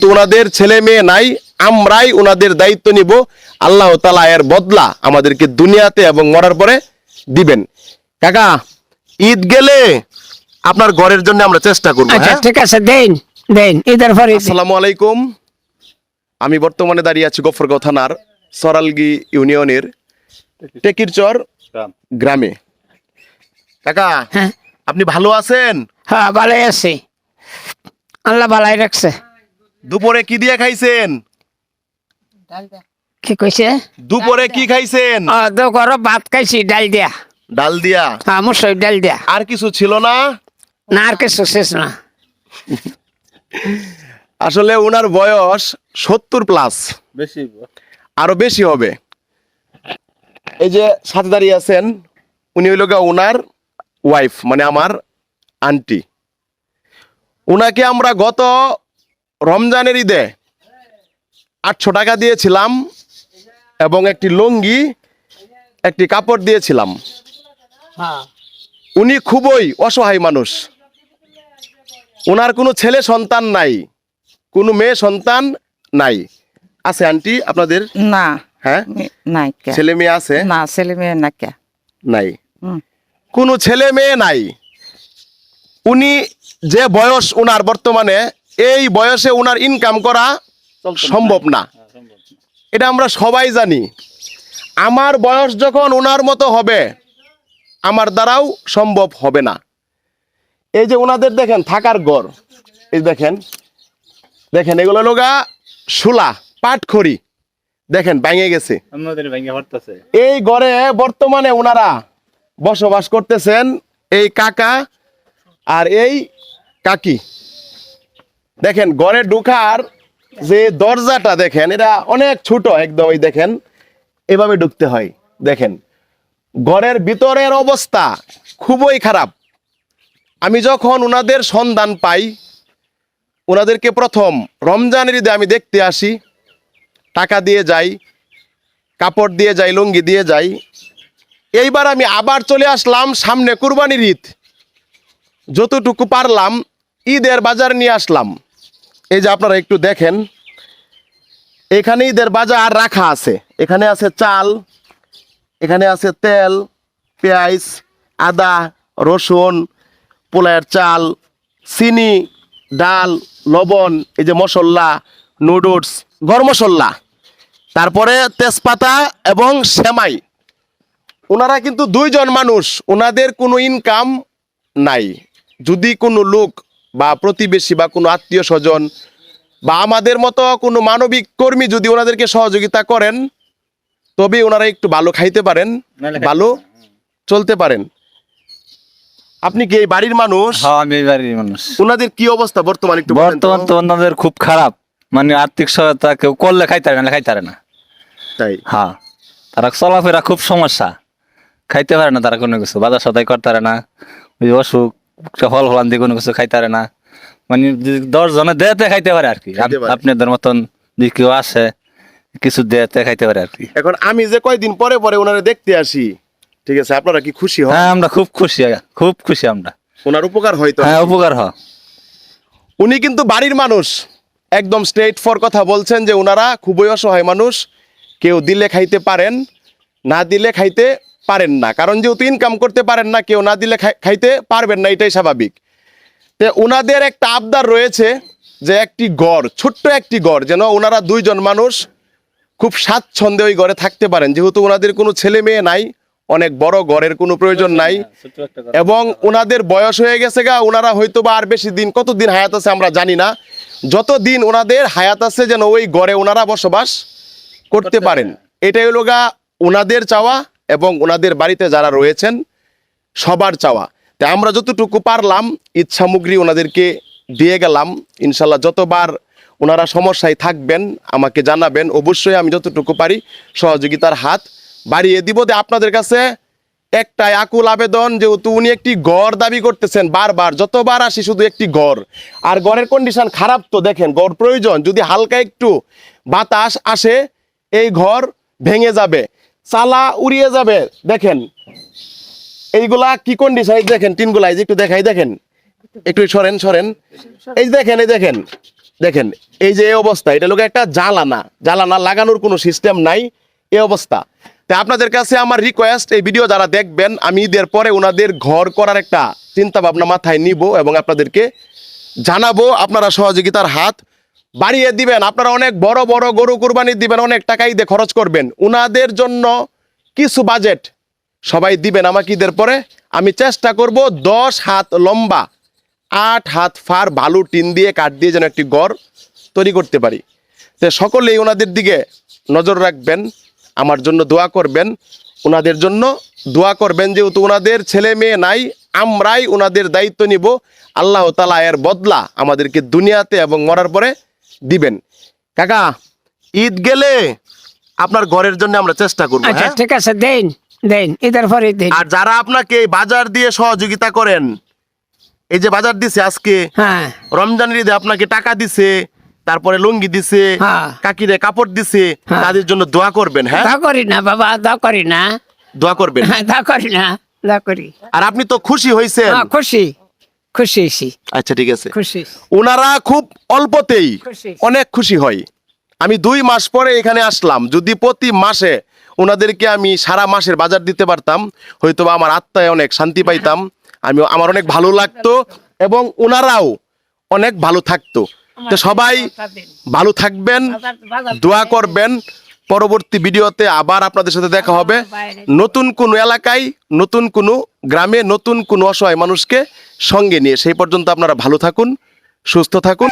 তো ওনাদের ছেলে মেয়ে নাই আমরাই ওনাদের দায়িত্ব নিব। আল্লাহ তালা এর বদলা আমাদেরকে দুনিয়াতে এবং মরার পরে দিবেন। কাকা ঈদ গেলে আপনার ঘরের জন্য আমরা চেষ্টা করব আচ্ছা হ্যাঁ? ঠিক আছে দেন দেন ঈদের পরে। আসসালামু আলাইকুম। আমি বর্তমানে দাঁড়িয়ে আছি গফরগাঁও থানার সরালগি ইউনিয়নের টেকিরচর গ্রামে। কাকা হ্যাঁ। আপনি ভালো আছেন? হ্যাঁ ভালোই আছি। আল্লাহ ভালাই রাখছে। দুপুরে কি দিয়ে খাইছেন? কি কইছে দুপুরে কি খাইছেন? ঘর ভাত খাইছি ডাল দিয়া। ডাল দিয়া? হ্যাঁ মুসুর ডাল দিয়া। আর কিছু ছিল না? না আর কিছু শেষ না। আসলে ওনার বয়স সত্তর প্লাস বেশি আরও বেশি হবে। এই যে সাথে দাঁড়িয়ে আছেন উনি হইল গা ওনার ওয়াইফ মানে আমার আন্টি। ওনাকে আমরা গত রমজানের ঈদে আটশো টাকা দিয়েছিলাম এবং একটি লুঙ্গি একটি কাপড় দিয়েছিলাম। হ্যাঁ। উনি খুবই অসহায় মানুষ। ওনার কোনো ছেলে সন্তান নাই কোনো মেয়ে সন্তান নাই। আছে আন্টি আপনাদের? না। হ্যাঁ? নাই ছেলে মেয়ে আছে? না ছেলে মেয়ে না কে? নাই। কোনো ছেলে মেয়ে নাই। উনি যে বয়স উনার বর্তমানে এই বয়সে ওনার ইনকাম করা সম্ভব না। এটা আমরা সবাই জানি। আমার বয়স যখন ওনার মতো হবে আমার দ্বারাও সম্ভব হবে না। এই যে ওনাদের দেখেন থাকার ঘর। এই দেখেন দেখেন এগুলো লোগা শুলা পাটখড়ি। দেখেন ভেঙে গেছে। এই ঘরে বর্তমানে ওনারা বসবাস করতেছেন এই কাকা আর এই কাকি। দেখেন ঘরে ঢুকার যে দরজাটা দেখেন, এটা অনেক ছোট একদম, এই দেখেন, এভাবে ঢুকতে হয়, দেখেন। ঘরের ভিতরের অবস্থা খুবই খারাপ। আমি যখন ওনাদের সন্ধান পাই ওনাদেরকে প্রথম রমজানের ঈদে আমি দেখতে আসি, টাকা দিয়ে যাই, কাপড় দিয়ে যাই, লুঙ্গি দিয়ে যাই। এইবার আমি আবার চলে আসলাম সামনে কুরবানির ঈদ। যতটুকু পারলাম, ঈদের বাজার নিয়ে আসলাম। এই যে আপনারা একটু দেখেন, এখানে ঈদের বাজার রাখা আছে। এখানে আছে চাল, এখানে আছে তেল, পেঁয়াজ, আদা, রসুন পোলায়ের চাল, চিনি, ডাল, লবণ, এই যে মশলা, নুডলস, গরম মশলা। তারপরে তেজপাতা এবং সেমাই। ওনারা কিন্তু দুইজন মানুষ ওনাদের কোনো ইনকাম নাই। যদি কোনো লোক বা প্রতিবেশী বা কোনো আত্মীয় স্বজন বা আমাদের মতো কোনো মানবিক কর্মী যদি ওনাদেরকে সহযোগিতা করেন তবে ওনারা একটু ভালো খাইতে পারেন ভালো চলতে পারেন। আপনি কি এই বাড়ির মানুষ? হ্যাঁ আমি এই বাড়ির মানুষ। ওনাদের কি অবস্থা বর্তমান একটু বর্তমান তো ওনাদের খুব খারাপ। মানে আর্থিক সহায়তা কেউ করলে খাইতে পারে না খাইতে পারে না। তাই? হ্যাঁ তারা চলাফেরা খুব সমস্যা। খাইতে পারে না তারা কোনো কিছু বাজার সদাই করতে পারে না। ওই অসুখ ফল দিয়ে কোনো কিছু খাইতে পারে না। মানে দশ জনে দেতে খাইতে পারে আর কি। আপনাদের মতন যে কেউ আসে কিছু দেতে খাইতে পারে আর কি এখন আমি যে কয়দিন পরে পরে ওনারা দেখতে আসি ঠিক আছে আপনারা কি খুশি হন? হ্যাঁ আমরা খুব খুশি খুব খুশি আমরা। ওনার উপকার হয়তো হ্যাঁ উপকার হ উনি কিন্তু বাড়ির মানুষ। একদম স্ট্রেট ফর কথা বলছেন যে ওনারা খুবই অসহায় মানুষ। কেউ দিলে খাইতে পারেন না দিলে খাইতে পারেন না। কারণ যেহেতু ইনকাম করতে পারেন না কেউ না দিলে খাই- খাইতে পারবেন না এটাই স্বাভাবিক। তো ওনাদের একটা আবদার রয়েছে যে একটি গড় ছোট্ট একটি গড় যেন ওনারা দুইজন মানুষ খুব স্বাচ্ছন্দ্যে ওই ঘরে থাকতে পারেন। যেহেতু ওনাদের কোনো ছেলে মেয়ে নাই অনেক বড় ঘরের কোনো প্রয়োজন নাই এবং ওনাদের বয়স হয়ে গেছে গা ওনারা হয়তো বা আর বেশি দিন কতদিন হায়াত আছে আমরা জানি না। যত দিন ওনাদের হায়াত আছে যেন ওই গড়ে ওনারা বসবাস করতে পারেন। এটাই হলো গা ওনাদের চাওয়া এবং ওনাদের বাড়িতে যারা রয়েছেন, সবার চাওয়া। তাই আমরা যতটুকু পারলাম ঈদ সামগ্রী ওনাদেরকে দিয়ে গেলাম। ইনশাল্লাহ যতবার ওনারা সমস্যায় থাকবেন, আমাকে জানাবেন, অবশ্যই আমি যতটুকু পারি সহযোগিতার হাত বাড়িয়ে দিব। যে আপনাদের কাছে একটাই আকুল আবেদন, যেহেতু উনি একটি গড় দাবি করতেছেন বারবার, যতবার আসি শুধু একটি গড়। আর গড়ের কন্ডিশন খারাপ তো দেখেন, গড় প্রয়োজন, যদি হালকা একটু বাতাস আসে, এই ঘর ভেঙে যাবে। চালা উড়িয়ে যাবে। দেখেন, এইগুলা কি কন্ডিশন দেখেন, টিনগুলা, এই যে একটু দেখাই, দেখেন। একটু সরেন সরেন। এই দেখেন এই দেখেন দেখেন, এই যে অবস্থা, এটা লোক একটা জ্বালানা। জ্বালানা লাগানোর কোনো সিস্টেম নাই এই অবস্থা। তা আপনাদের কাছে আমার রিকোয়েস্ট এই ভিডিও যারা দেখবেন, আমি ঈদের পরে ওনাদের ঘর করার একটা চিন্তা ভাবনা মাথায় নিব এবং আপনাদেরকে জানাব আপনারা সহযোগিতার হাত। বাড়িয়ে দিবেন, আপনারা অনেক বড় বড় গরু কুরবানি দিবেন, অনেক টাকা ঈদে খরচ করবেন। ওনাদের জন্য কিছু বাজেট সবাই দিবেন আমাকে ঈদের পরে। আমি চেষ্টা করব দশ হাত লম্বা, আট হাত ফার ভালো টিন দিয়ে কাঠ দিয়ে যেন একটি গড় তৈরি করতে পারি। তো সকলেই ওনাদের দিকে নজর রাখবেন, আমার জন্য দোয়া করবেন। ওনাদের জন্য দোয়া করবেন, যেহেতু ওনাদের ছেলে মেয়ে নাই, আমরাই ওনাদের দায়িত্ব নিব। আল্লাহ তালা এর বদলা আমাদেরকে দুনিয়াতে এবং মরার পরে দিবেন। কাকা ঈদ গেলে আপনার ঘরের জন্য আমরা চেষ্টা করব আচ্ছা হ্যাঁ? ঠিক আছে দেন দেন ঈদের পরে দেন। আর যারা আপনাকে বাজার দিয়ে সহযোগিতা করেন এই যে বাজার দিছে আজকে হ্যাঁ। রমজানের ঈদে আপনাকে টাকা দিছে তারপরে লুঙ্গি দিছে হ্যাঁ। কাকিরে কাপড় দিছে হ্যাঁ। তাদের জন্য দোয়া করবেন হ্যাঁ? দা করি না বাবা দা করি না। দোয়া করবেন। হ্যাঁ দা করি না দা করি। আর আপনি তো খুশি হয়েছেন হ্যাঁ খুশি। খুশি হয়েছি। আচ্ছা ঠিক আছে। খুশি ওনারা খুব অল্পতেই খুশি। অনেক খুশি হয়। আমি দুই মাস পরে এখানে আসলাম। যদি প্রতি মাসে ওনাদেরকে আমি সারা মাসের বাজার দিতে পারতাম হয়তো বা আমার আত্মায় অনেক শান্তি পাইতাম আমি আমার অনেক ভালো লাগতো এবং ওনারাও অনেক ভালো থাকতো। তো সবাই ভালো থাকবেন। দোয়া করবেন। পরবর্তী ভিডিওতে আবার আপনাদের সাথে দেখা হবে। নতুন কোন এলাকায় নতুন কোনো গ্রামে নতুন কোনো অসহায় মানুষকে সঙ্গে নিয়ে সেই পর্যন্ত আপনারা ভালো থাকুন সুস্থ থাকুন।